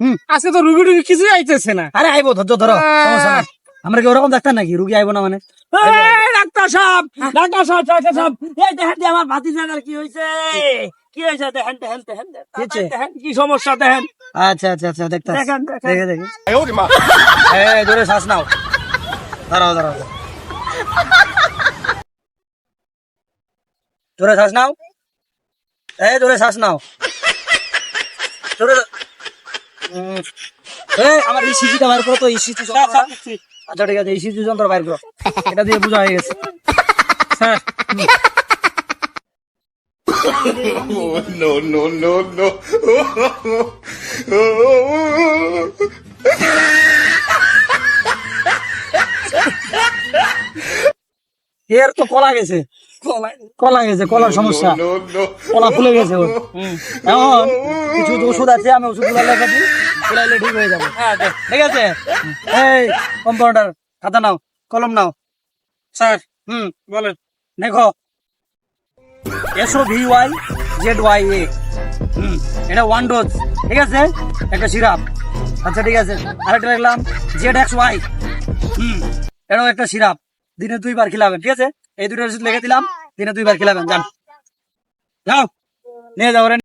হুম। আজকে তো রুগী টুগী কিছুই আইতেছে না। আরে আইবো ধৈর্য ধরো সমস্যা নাই। আমরা কি ওরকম ডাক্তার নাকি? রুগী আইবো না মানে? এই, ডাক্তার সাহেব ডাক্তার সাহেব ডাক্তার সাহেব এই দেখেন আমার ভাতিজাটার কি হয়েছে কি হয়েছে দেখেন দেখেন দেখেন দেখেন কি সমস্যা দেখেন। আচ্ছা আচ্ছা আচ্ছা দেখতে দেখেন দেখেন। দেখে দেখে। এই ধরে শ্বাস নাও। দাঁড়াও দাঁড়াও ধরে শ্বাস নাও। এই ধরে শ্বাস নাও। উম, এই আমার করো তো আচ্ছা ঠিক আছে ইসিজি যন্ত্র বাইর করো। এটা দিয়ে বোঝা হয়ে গেছে। Sir. No, no, no, no. এর তো কলা গেছে। কলা গেছে কলার সমস্যা. কলা ফুলে গেছে ওর। এখন কিছু ওষুধ আছে আমি ওষুধ লেখা দিই। ঠিক হয়ে যাবে। হ্যাঁ ঠিক আছে। এই কম্পাউন্ডার খাতা নাও, কলম নাও। স্যার, হুম, বলেন। দেখো। V Y Z Y A হুম, এটা ওয়ান ডোজ ঠিক আছে? একটা সিরাপ আচ্ছা ঠিক আছে। আরেকটা লিখলাম জেড এক্স ওয়াই হুম, এটাও একটা সিরাপ দিনে দুইবার খেলাবেন, ঠিক আছে? এই দুটো ওষুধ লিখে দিলাম, দিনে দুইবার খেলাবেন, যান। যাও, নিয়ে যাও